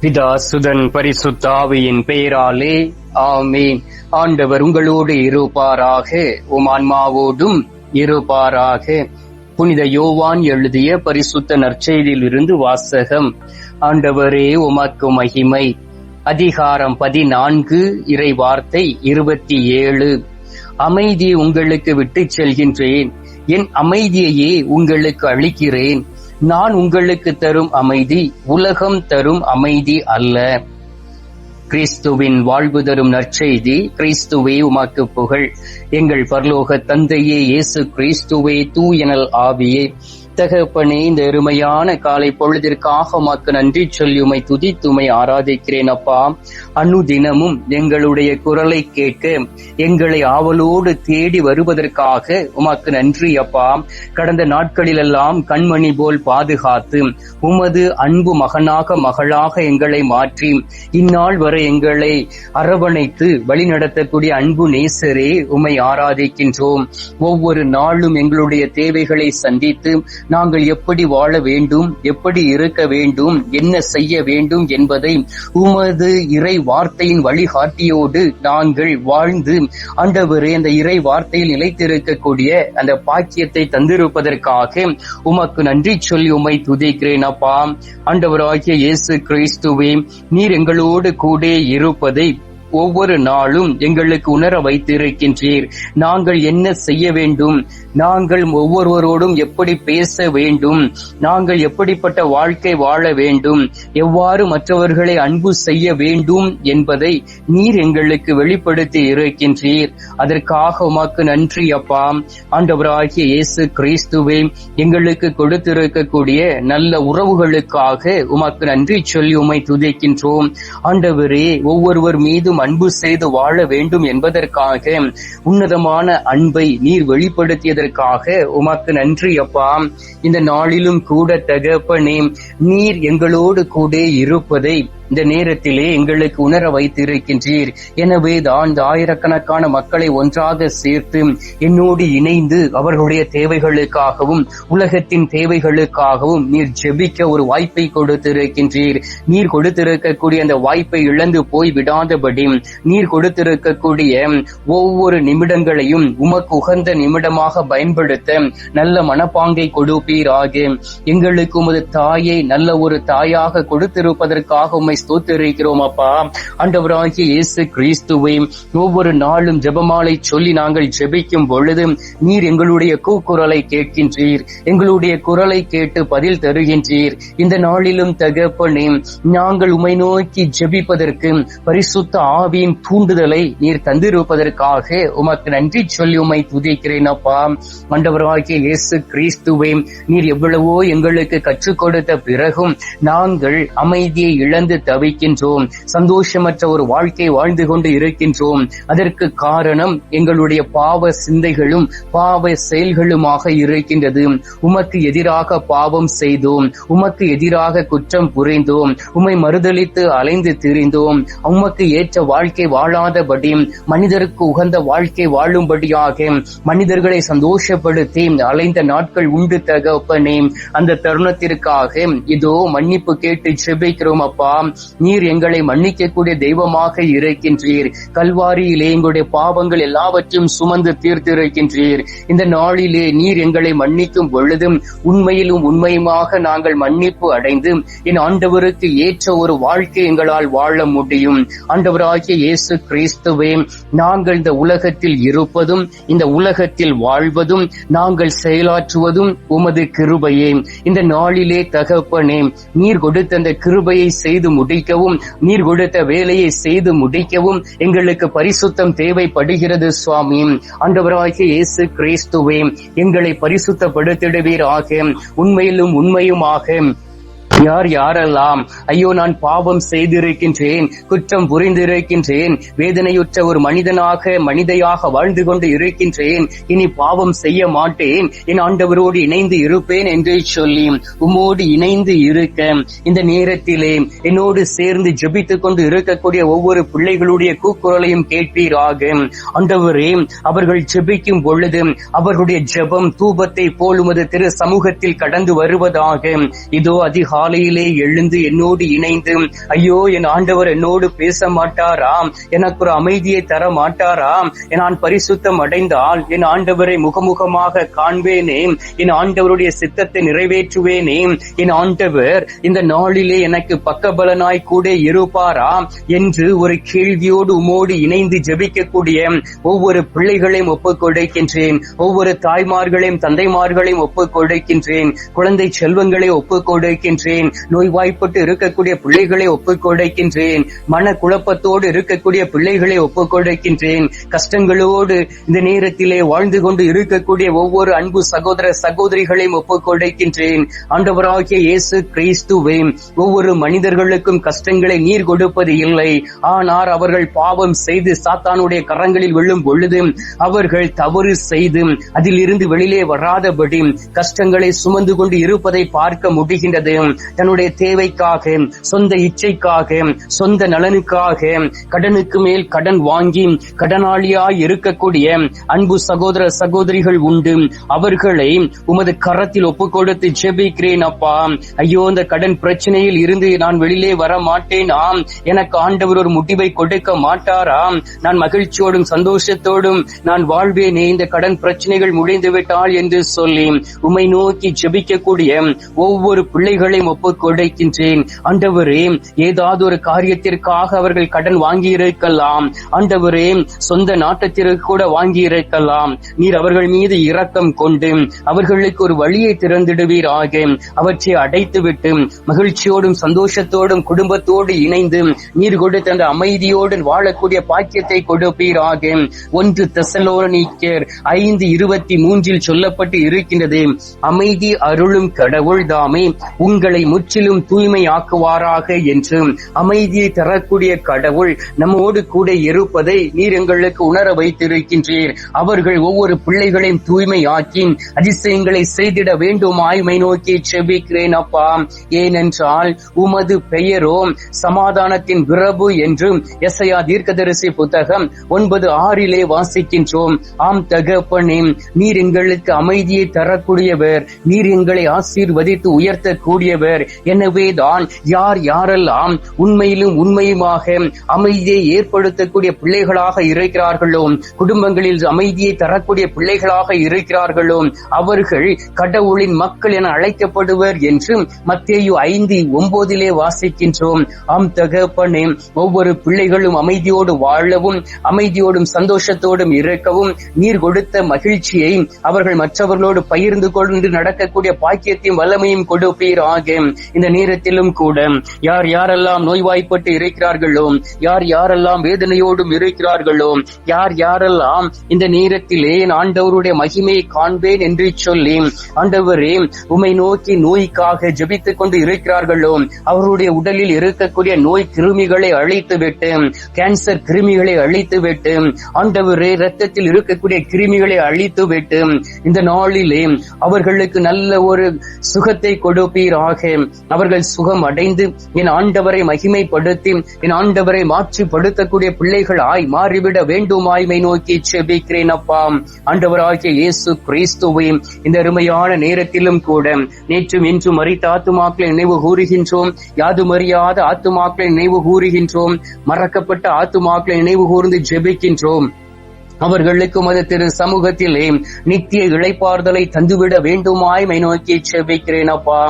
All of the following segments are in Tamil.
பிதா சுதன் பரிசுத்தாவியின் பெயராலே ஆமீன். ஆண்டவர் உங்களோடு இருப்பாராக உமான்மாவோடும் இருப்பாராக. புனித யோவான் எழுதிய பரிசுத்த நற்செய்தியில் இருந்து வாசகம். ஆண்டவரே உமக்கு மகிமை. அதிகாரம் பதினான்கு இறை வார்த்தை இருபத்தி ஏழு. அமைதி உங்களுக்கு விட்டுச் செல்கின்றேன். என் அமைதியையே உங்களுக்கு அளிக்கிறேன். நான் உங்களுக்கு தரும் அமைதி உலகம் தரும் அமைதி அல்ல. கிறிஸ்துவின் வாழ்வு தரும் நற்செய்தி கிறிஸ்துவே உமாக்கு புகழ். எங்கள் பரலோக தந்தையே இயேசு கிறிஸ்துவே தூயனல் ஆவியே. தகப்பனே இந்த அருமையான காலை பொழுதிற்காக உமக்கு நன்றி சொல்லி உமை துதித்துமை ஆராதிக்கிறேன் அப்பா. அனு தினமும் எங்களுடைய குரலை கேட்க எங்களை ஆவலோடு தேடி வருவதற்காக உமக்கு நன்றி அப்பா. கடந்த நாட்களிலெல்லாம் கண்மணி போல் பாதுகாத்து உமது அன்பு மகனாக மகளாக எங்களை மாற்றி இந்நாள் வரை எங்களை அரவணைத்து வழிநடத்தக்கூடிய அன்பு நேசரே உமை ஆராதிக்கின்றோம். ஒவ்வொரு நாளும் எங்களுடைய தேவைகளை சந்தித்து நாங்கள் எப்படி வாழ வேண்டும் எப்படி இருக்க வேண்டும் என்ன செய்ய வேண்டும் என்பதை உமது இறை வார்த்தையின் வழிகாட்டியோடு நாங்கள் வாழ்ந்து ஆண்டவரே அந்த இறை வார்த்தையில் நிலைத்திருக்கக்கூடிய அந்த பாக்கியத்தை தந்திருப்பதற்காக உமக்கு நன்றி சொல்லி உமை துதிக்கிறேன் அப்பா. ஆண்டவராகிய இயேசு கிறிஸ்துவே நீர் எங்களோடு கூட இருப்பதை ஒவ்வொரு நாளும் எங்களுக்கு உணர வைத்திருக்கின்றீர். நாங்கள் என்ன செய்ய வேண்டும்? நாங்கள் ஒவ்வொருவரோடும் எப்படி பேச வேண்டும்? நாங்கள் எப்படிப்பட்ட வாழ்க்கை வாழ வேண்டும்? எவ்வாறு மற்றவர்களை அன்பு செய்ய வேண்டும் என்பதை நீர் எங்களுக்கு வெளிப்படுத்தி இருக்கின்றீர். அதற்காக உமக்கு நன்றி அப்பா. ஆண்டவராகிய இயேசு கிறிஸ்துவே எங்களுக்கு கொடுத்திருக்கக்கூடிய நல்ல உறவுகளுக்காக உமக்கு நன்றி சொல்லி உமை துதிக்கின்றோம். ஆண்டவரே ஒவ்வொருவர் மீதும் அன்பு செய்து வாழ வேண்டும் என்பதற்காக உன்னதமான அன்பை நீர் வெளிப்படுத்தியதற்காக உமக்கு நன்றி அப்பா. இந்த நாளிலும் கூட தகப்பனே நீர் எங்களோடு கூட இருப்பதை இந்த நேரத்திலே எங்களுக்கு உணர வைத்திருக்கின்றீர். எனவே தான் இந்த ஆயிரக்கணக்கான மக்களை ஒன்றாக சேர்த்து என்னோடு இணைந்து அவர்களுடைய தேவைகளுக்காகவும் உலகத்தின் தேவைகளுக்காகவும் நீர் ஜெபிக்க ஒரு வாய்ப்பை கொடுத்திருக்கின்றீர். நீர் கொடுத்திருக்கக்கூடிய அந்த வாய்ப்பை இழந்து போய் விடாதபடி நீர் கொடுத்திருக்கக்கூடிய ஒவ்வொரு நிமிடங்களையும் உமக்கு உகந்த நிமிடமாக பயன்படுத்த நல்ல மனப்பாங்கை கொடுப்பீராக. எங்களுக்கு உமது தாயை நல்ல ஒரு தாயாக கொடுத்திருப்பதற்காக உம்மை ஸ்தோத்தரிக்கிறோம் அப்பா. ஆண்டவராகிய இயேசு கிறிஸ்துவை ஒவ்வொரு நாளும் ஜெபமாலை சொல்லி நாங்கள் ஜெபிக்கும் பொழுது நீர் எங்களுடைய கூக்குரலை கேட்கின்றீர். எங்களுடைய குரலை கேட்டு பதில் தருகின்றீர். இந்த நாளிலும் தகப்பனே நாங்கள் உமை நோக்கி ஜெபிப்பதற்கு பரிசுத்த ஆவியின் தூண்டுதலை நீர் தந்திருப்பதற்காக உமக்கு நன்றி சொல்லி உமை துதிக்கிறேன் அப்பா. ஆண்டவராகிய இயேசு கிறிஸ்துவை நீர் எவ்வளவோ எங்களுக்கு கற்றுக் கொடுத்த பிறகும் நாங்கள் அமைதியை இழந்து தவிக்கின்றோம். சந்தோஷமற்ற ஒரு வாழ்க்கை வாழ்ந்து கொண்டு இருக்கின்றோம். அதற்கு காரணம் எங்களுடைய பாவ சிந்தைகளும் பாவ செயல்களுமாக இருக்கின்றது. உமக்கு எதிராக பாவம் செய்தோம். உமக்கு எதிராக குற்றம் புரிந்தோம். உம்மை மறுதளித்து அலைந்து திரிந்தோம். உமக்கு ஏற்ற வாழ்க்கை வாழாதபடி மனிதருக்கு உகந்த வாழ்க்கை வாழும்படியாக மனிதர்களை சந்தோஷப்படுத்தி அலைந்த நாட்கள் உண்டு தகப்பனே. அந்த தருணத்திற்காக இதோ மன்னிப்பு கேட்டு செபிக்கிறோம் அப்பா. நீர் எங்களை மன்னிக்கக்கூடிய தெய்வமாக இருக்கின்றீர். கல்வாரியிலே எங்களுடைய பாவங்கள் எல்லாவற்றையும் சுமந்து தீர்த்திருக்கின்றீர். இந்த நாளிலே நீர் எங்களை மன்னிக்கும் பொழுதும் உண்மையிலும் உண்மையுமாக நாங்கள் மன்னிப்பு அடைந்து என் ஆண்டவருக்கு ஏற்ற ஒரு வாழ்க்கை எங்களால் வாழ முடியும். ஆண்டவராகிய இயேசு கிறிஸ்துவே நாங்கள் இந்த உலகத்தில் இருப்பதும் இந்த உலகத்தில் வாழ்வதும் நாங்கள் செயலாற்றுவதும் உமது கிருபையே. இந்த நாளிலே தகப்பனே நீர் கொடுத்த அந்த கிருபையை செய்து முடிக்கவும். நீர் கொடுத்த வேலையை செய்து முடிக்கவும். எங்களுக்கு பரிசுத்தம் தேவைப்படுகிறது சுவாமி. ஆண்டவராகிய இயேசு கிறிஸ்துவே எங்களை பரிசுத்தப்படுத்திடுவீராக. உண்மையிலும் உண்மையுமாக. யார் யாரெல்லாம் ஐயோ நான் பாவம் செய்திருக்கின்றேன் குற்றம் புரிந்திருக்கின்றேன் வேதனையுற்ற ஒரு மனிதனாக மனிதையாக வாழ்ந்து கொண்டு இருக்கின்றேன் இனி பாவம் செய்ய மாட்டேன் என் ஆண்டவரோடு இணைந்து இருப்பேன் என்று சொல்லி உம்மோடு இணைந்து இருக்க இந்த நேரத்திலே என்னோடு சேர்ந்து ஜெபித்துக் கொண்டு இருக்கக்கூடிய ஒவ்வொரு பிள்ளைகளுடைய கூக்குரலையும் கேட்பீராக. ஆண்டவரே அவர்கள் ஜெபிக்கும் பொழுது அவர்களுடைய ஜெபம் தூபத்தை போலுமது திரு சமூகத்தில் கடந்து வருவதாக இதோ அதிகாலை காலையிலே எழுந்து என்னோடு இணைந்து ஐயோ என் ஆண்டவர் என்னோடு பேச மாட்டாராம் எனக்கு ஒரு அமைதியை தர மாட்டாராம் நான் பரிசுத்தம் அடைந்தால் என் ஆண்டவரை முகமுகமாக காண்பேனே. என் ஆண்டவருடைய சித்தத்தை நிறைவேற்றுவேனே. என் ஆண்டவர் இந்த நாளிலே எனக்கு பக்கபலனாய் கூட இருப்பாரா என்று ஒரு கேள்வியோடு உமோடு இணைந்து ஜெபிக்கக்கூடிய ஒவ்வொரு பிள்ளைகளையும் ஒப்புக் கொடுக்கின்றேன். ஒவ்வொரு தாய்மார்களையும் தந்தைமார்களையும் ஒப்புக் கொடுக்கின்றேன். குழந்தை செல்வங்களை ஒப்புக் கொடுக்கின்றேன். கொடுக்கின்றேன் நோய்வாய்ப்பட்டு இருக்கக்கூடிய பிள்ளைகளை ஒப்புக் கொடுக்கின்றேன். மன குழப்பத்தோடு இருக்கக்கூடிய பிள்ளைகளை ஒப்புக் கொடுக்கின்றேன். கஷ்டங்களோடு இந்த நேரத்திலே வாழ்ந்து கொண்டு இருக்கக்கூடிய ஒவ்வொரு அன்பு சகோதர சகோதரிகளையும் ஒப்புக் கொடுக்கின்றேன். ஆண்டவராகிய இயேசு கிறிஸ்துவே ஒவ்வொரு மனிதர்களுக்கும் கஷ்டங்களை நீர் கொடுப்பது இல்லை. ஆனால் அவர்கள் பாவம் செய்து சாத்தானுடைய கரங்களில் விழும் பொழுது அவர்கள் தவறு செய்து அதிலிருந்து வெளியிலே வராதபடி கஷ்டங்களை சுமந்து கொண்டு இருப்பதை பார்க்க முடிகின்றது. தன்னுடைய தேவைக்காக சொந்த இச்சைக்காக சொந்த நலனுக்காக கடனுக்கு மேல் கடன் வாங்கி கடனாளியாய் இருக்கக்கூடிய அன்பு சகோதர சகோதரிகள் உண்டு. அவர்களை உமது கரத்தில் ஒப்பு கொடுத்து ஜெபிக்கிறேன் அப்பா. ஐயோ இந்த கடன் பிரச்சனையில் இருந்து நான் வெளியிலே வர மாட்டேனா? எனக்கு ஆண்டவர் ஒரு முடிவை கொடுக்க மாட்டாராம் நான் மகிழ்ச்சியோடும் சந்தோஷத்தோடும் நான் வாழ்வேனே இந்த கடன் பிரச்சனைகள் முடிந்து விட்டால் என்று சொல்லி உம்மை நோக்கி ஜெபிக்கக்கூடிய ஒவ்வொரு பிள்ளைகளையும் ஒப்புக் கொடுக்கின்றேன். ஆண்டவரே ஏதாவது ஒரு காரியத்திற்காக அவர்கள் கடன் வாங்கி இருக்கலாம் ஆண்டவரே சொந்த நாட்டத்திற்கு கூட வாங்கி இருக்கலாம் நீர் அவர்கள் மீது இரக்கம் கொண்டு அவர்களுக்கு ஒரு வழியை திறந்திடுவீராக. அவற்றை அடைத்து விட்டு மகிழ்ச்சியோடும் சந்தோஷத்தோடும் குடும்பத்தோடு இணைந்து நீர் கொடுத்த அந்த அமைதியோடு வாழக்கூடிய பாக்கியத்தை கொடுப்பீராக. ஒன்று தெசலோனிக்கர் ஐந்து இருபத்தி மூன்றில் சொல்லப்பட்டு இருக்கின்றது அமைதி அருளும் கடவுள் தாமே உங்களை முற்றிலும் தூய்மை ஆக்குவாராக என்று அமைதியை தரக்கூடிய கடவுள் நம்மோடு கூட இருப்பதை நீர் எங்களுக்கு உணர வைத்திருக்கின்றீர். அவர்கள் ஒவ்வொரு பிள்ளைகளையும் தூய்மை ஆக்கி அதிசயங்களை செய்திட வேண்டும் ஆய்மை நோக்கி செபிக்கிறேன் அப்பா. ஏனென்றால் உமது பெயரோ சமாதானத்தின் பிரபு என்று எஸ்ஐயா தீர்க்கதரிசி புத்தகம் ஒன்பது ஆறிலே வாசிக்கின்றோம். ஆம் தகப்பனே நீர் எங்களுக்கு அமைதியை தரக்கூடியவர். நீர் எங்களை ஆசீர்வதித்து உயர்த்தக்கூடியவர். எனவேதான் யார் யாரெல்லாம் உண்மையிலும் உண்மையுமாக அமைதியை ஏற்படுத்தக்கூடிய பிள்ளைகளாக இருக்கிறார்களோ குடும்பங்களில் அமைதியை தரக்கூடிய பிள்ளைகளாக இருக்கிறார்களோ அவர்கள் கடவுளின் மக்கள் என அழைக்கப்படுவர் என்று மத்தேயு ஐந்து ஒன்பதிலே வாசிக்கின்றோம். ஆம் தகப்பனே ஒவ்வொரு பிள்ளைகளும் அமைதியோடு வாழவும் அமைதியோடும் சந்தோஷத்தோடும் இருக்கவும் நீர் கொடுத்த மகிழ்ச்சியை அவர்கள் மற்றவர்களோடு பகிர்ந்து கொண்டு நடக்கக்கூடிய பாக்கியத்தையும் வல்லமையும் கொடுப்பீராக. இந்த நேரத்திலும் கூட யார் யாரெல்லாம் நோய்வாய்ப்பட்டு இருக்கிறார்களோ யார் யாரெல்லாம் வேதனையோடும் இருக்கிறார்களோ யார் யாரெல்லாம் இந்த நேரத்திலே ஆண்டவருடைய மகிமையை காண்பேன் என்று சொல்லி ஆண்டவரே உமை நோக்கி நோய்க்காக ஜபித்துக் கொண்டு இருக்கிறார்களோ அவருடைய உடலில் இருக்கக்கூடிய நோய் கிருமிகளை அழித்து விட்டு கேன்சர் கிருமிகளை அழித்து விட்டு ஆண்டவரே ரத்தத்தில் இருக்கக்கூடிய கிருமிகளை அழித்து விட்டு இந்த நாளிலே அவர்களுக்கு நல்ல ஒரு சுகத்தை கொடுப்பீராக. அவர்கள் சுகம் அடைந்து என் ஆண்டவரை மகிமைப்படுத்தி என் ஆண்டவரை மாற்றிப்படுத்தக்கூடிய பிள்ளைகள் ஆய் மாறிவிட வேண்டுமாய்மை நோக்கி செபிக்கிறேன் அப்பா. ஆண்டவராகிய இயேசு கிறிஸ்துவை இந்த அருமையான நேரத்திலும் கூட நேற்றும் இன்றும் மறித்த ஆத்துமாக்களை நினைவு கூறுகின்றோம். யாதும் அறியாத ஆத்துமாக்களை நினைவு கூறுகின்றோம். மறக்கப்பட்ட ஆத்துமாக்களை நினைவு கூர்ந்து ஜெபிக்கின்றோம். அவர்களுக்கு மது திரு சமூகத்திலே நித்திய இழைப்பார்தலை தந்துவிட வேண்டுமாய் மை நோக்கி செபிக்கிறேன் அப்பா.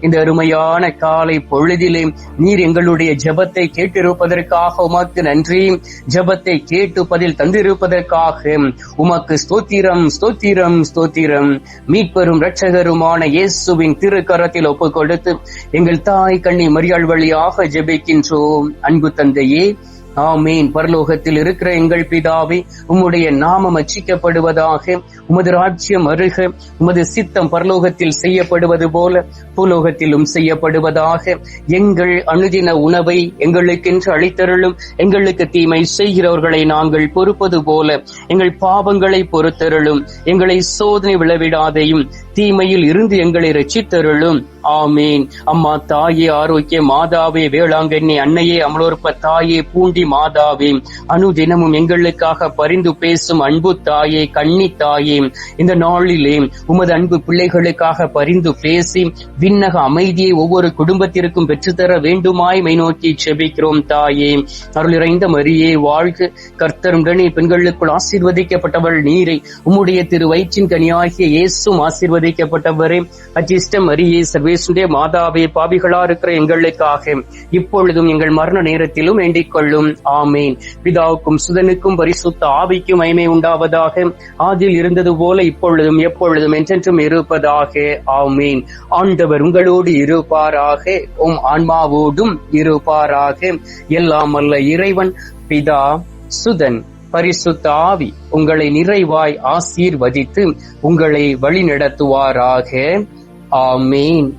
இந்த அருமையான காலை பொழுதிலே நீர் எங்களுடைய ஜெபத்தை கேட்டிருப்பதற்காக உமக்கு நன்றி. ஜெபத்தை கேட்டு பதில் தந்திருப்பதற்காக உமக்கு ஸ்தோத்திரம் ஸ்தோத்திரம் ஸ்தோத்திரம். மீட்பெரும் இரட்சகருமான இயேசுவின் திருக்கரத்தில் ஒப்பு கொடுத்து எங்கள் தாய் கண்ணி மரியாள் வழியாக ஜெபிக்கின்றோம். அன்பு தந்தையே ஆமீன். பரலோகத்தில் இருக்கிற எங்கள் பிதாவே உம்முடைய நாமம் அச்சிக்கப்படுவதாக உமது ராஜ்யம் அருக உமது சித்தம் பரலோகத்தில் செய்யப்படுவது போல பூலோகத்திலும் செய்யப்படுவதாக எங்கள் அனுதின உணவை எங்களுக்கென்று அளித்தருளும் எங்களுக்கு தீமை செய்கிறவர்களை நாங்கள் பொறுப்பது போல எங்கள் பாவங்களை பொறுத்தருளும் எங்களை சோதனை விளைவிடாதையும் தீமையில் இருந்து எங்களை ரட்சித்தருளும். ஆமீன். அம்மா தாயே ஆரோக்கிய மாதாவே வேளாங்கண்ணி அன்னையே அமலோற்ப தாயே பூண்டி மாதாவே அனுதினமும் எங்களுக்காக பரிந்து பேசும் அன்பு தாயே கண்ணி தாயே இந்த நாளிலே உமது அன்பு பிள்ளைகளுக்காக பரிந்து பேசி விண்ணக அமைதியை ஒவ்வொரு குடும்பத்திற்கும் பெற்றுத்தர வேண்டுமாய் மை நோக்கி செபிக்கிறோம் தாயே. அருளிறைந்த மரியே வாழ்க. கர்த்தருடனே பெண்களுக்குள் ஆசீர்வதிக்கப்பட்டவள் நீரை. உம்முடைய திரு வயிற்றின் கனியாகிய இயேசும் ஆசீர்வதி ஆசீர்வதிக்கப்பட்டவரே அச்சிஷ்ட மரியே சர்வேசுடைய மாதாவே பாவிகளா இருக்கிற எங்களுக்காக. இப்பொழுதும் எங்கள் மரண நேரத்திலும் வேண்டிக் கொள்ளும். ஆமேன். பிதாவுக்கும் சுதனுக்கும் பரிசுத்த ஆவிக்கும் மகிமை உண்டாவதாக. ஆதில் இருந்தது போல இப்பொழுதும் எப்பொழுதும் என்றென்றும் இருப்பதாக. ஆமேன். ஆண்டவர் உங்களோடு இருப்பாராக. உம் ஆன்மாவோடும் இருப்பாராக. எல்லாம் அல்ல இறைவன் பிதா சுதன். பரிசுத்த ஆவி உங்களை நிறைவாய் ஆசீர்வதித்து உங்களை வழிநடத்துவாராக. ஆமேன்.